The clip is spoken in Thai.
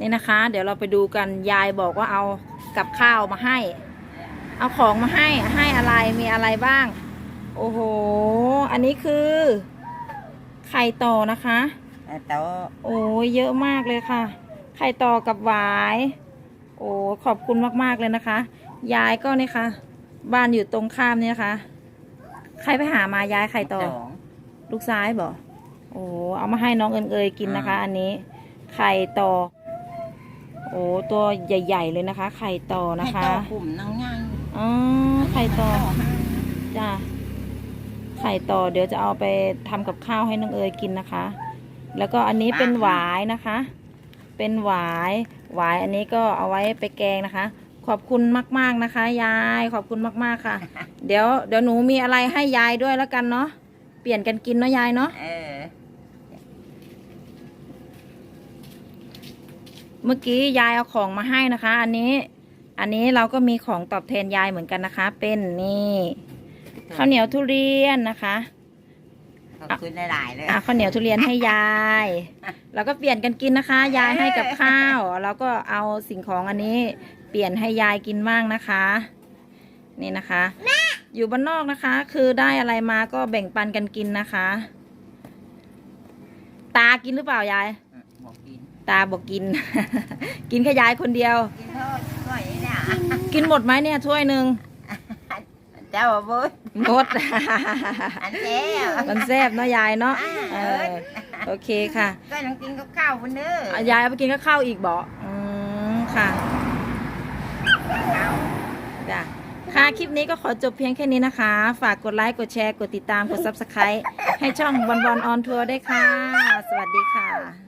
นี่นะคะ เดี๋ยวเราไปดูกันยายบอกว่าเอากับข้าวมาให้ เอาของมาให้ให้อะไรมีอะไรบ้าง โอ้โห อันนี้คือไข่ต่อนะคะโต๊ะโอ้ยเยอะมากเลยค่ะ ไข่ต่อกับหวาย โอ้ขอบคุณมากๆเลยนะคะ ยายก็นี่ค่ะ บ้านอยู่ตรงข้ามนี่นะคะ ใครไปหามายายไข่ต่อสองลูกซ้ายบอกโอ้เอามาให้น้องเอิญเอยกินนะคะอ่าอันนี้ ไข่ต่อ โอ้ตัวใหญ่ ๆ เลยนะคะ ไข่ต่อนะให้คะโต๊ะกลุ่มนั่งย่างอ๋อไข่ต่อจ้าไข่ต่อเดี๋ยวจะเอาไปทำกับข้าวให้น้องเอ๋ยกินนะคะ แล้วก็อันนี้เป็นหวายนะคะ เป็นหวายหวายอันนี้ก็เอาไว้ไปแกงนะคะ ขอบคุณมาก ๆนะคะ ยายขอบคุณมากๆค่ะ เดี๋ยวเดี๋ยวหนูมีอะไรให้ยายด้วยแล้วกันเนาะเปลี่ยนกันกินเนาะยายเนาะเออ เมื่อกี้ยายเอาของมาให้นะคะ อันนี้ อันนี้เราก็มีของตอบแทนยายเหมือนกันนะคะ เป็นนี่ข้าวเหนียวทุเรียนนะคะขอบคุณหลายๆเลยอะข้าวเหนียวทุเรียนให้ยายแล้วก็เปลี่ยนกันกินนะคะ ยายให้กับข้าวแล้วก็เอาสิ่งของอันนี้ เปลี่ยนให้ยายกินบ้างนะคะ นี่นะคะ อยู่บ้านนอกนะคะ คือได้อะไรมาก็แบ่งปันกันกินนะคะ ตากินหรือเปล่ายายบอกกิน ตาบอกกิน กินแค่ยายคนเดียว กินเท่าไหร่เนี่ยกินหมดไหมเนี่ยถ้วยหนึ่งเจ้าบุญหมดอันเจ้ามันแซ่บเนาะยายเนาะเออโอเคค่ะ ก็ต้องกินกับข้าวบนเด้ออะยายเอาไปกินกับข้าวอีกบอกอืมค่ะจ้ะค่ะ คลิปนี้ก็ขอจบเพียงแค่นี้นะคะ ฝากกดไลค์ กดแชร์ กดติดตาม กด subscribe ให้ช่องบอลบอลออนทัวร์ได้วยค่ะ สวัสดีค่ะ